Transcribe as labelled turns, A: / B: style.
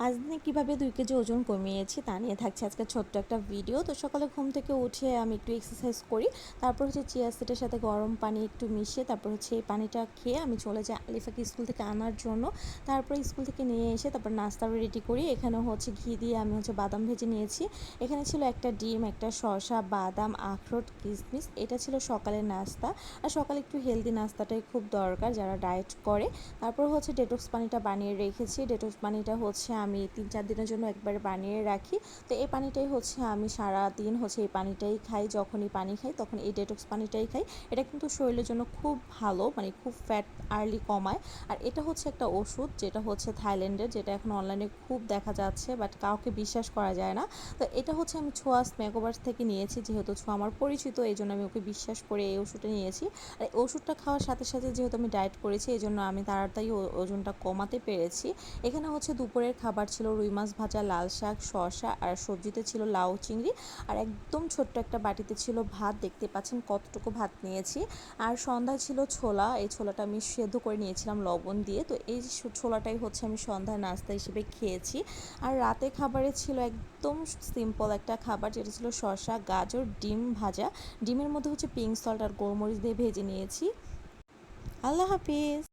A: পাঁচ দিনে কীভাবে দুই কেজি ওজন কমিয়েছি তা নিয়ে থাকছে আজকে ছোট্ট একটা ভিডিও। তো সকালে ঘুম থেকে উঠে আমি একটু এক্সারসাইজ করি, তারপর হচ্ছে চিয়া সিটের সাথে গরম পানি একটু মিশিয়ে তারপর হচ্ছে এই পানিটা খেয়ে আমি চলে যাই আলিফাকে স্কুল থেকে আনার জন্য। তারপর স্কুল থেকে নিয়ে এসে তারপর নাস্তা রেডি করি। এখানে হচ্ছে ঘি দিয়ে আমি হচ্ছে বাদাম ভেজে নিয়েছি। এখানে ছিল একটা ডিম, একটা শসা, বাদাম, আখরোট, কিশমিশ। এটা ছিল সকালের নাস্তা। আর সকালে একটু হেলদি নাস্তাটাই খুব দরকার যারা ডায়েট করে। তারপর হচ্ছে ডেটক্স পানিটা বানিয়ে রেখেছি। ডেটক্স পানিটা হচ্ছে আমি তিন চার দিনের জন্য একবারে বানিয়ে রাখি। তো এই পানিটাই হচ্ছে আমি সারা দিন হচ্ছে এই পানিটাই খাই, যখনই পানি খাই তখন এই ডেটক্স পানিটাই খাই। এটা কিন্তু শরীরের জন্য খুব ভালো মানে খুব ফ্যাট আর্লি কমায়। আর এটা হচ্ছে একটা ওষুধ যেটা হচ্ছে থাইল্যান্ডের, যেটা এখন অনলাইনে খুব দেখা যাচ্ছে বাট কাউকে বিশ্বাস করা যায় না। তো এটা হচ্ছে আমি ছোঁয়া স্ম্যাকোভার্স থেকে নিয়েছি, যেহেতু ছোঁয়া আমার পরিচিত এই জন্য আমি ওকে বিশ্বাস করে এই ওষুধটা নিয়েছি। আর এই ওষুধটা খাওয়ার সাথে সাথে যেহেতু আমি ডায়েট করেছি এই জন্য আমি তাড়াতাড়ি ওজনটা কমাতে পেরেছি। এখানে হচ্ছে দুপুরের খাবার ছিল রুই মাছ ভাজা, লাল শাক, শসা আর সবজিতে ছিল লাউ, চিংড়ি আর একদম ছোট্ট একটা বাটিতে ছিল ভাত। দেখতে পাচ্ছেন কতটুকু ভাত নিয়েছি। আর সন্ধ্যায় ছিল ছোলা। এই ছোলাটা আমি সেদ্ধ করে নিয়েছিলাম লবণ দিয়ে। তো এই ছোলাটাই হচ্ছে আমি সন্ধ্যায় নাস্তা হিসেবে খেয়েছি। আর রাতে খাবারে ছিল একদম সিম্পল একটা খাবার, যেটা ছিল শসা, গাজর, ডিম ভাজা। ডিমের মধ্যে হচ্ছে পিঙ্ক সল্ট আর গোলমরিচ দিয়ে ভেজে নিয়েছি। আল্লাহ হাফিজ।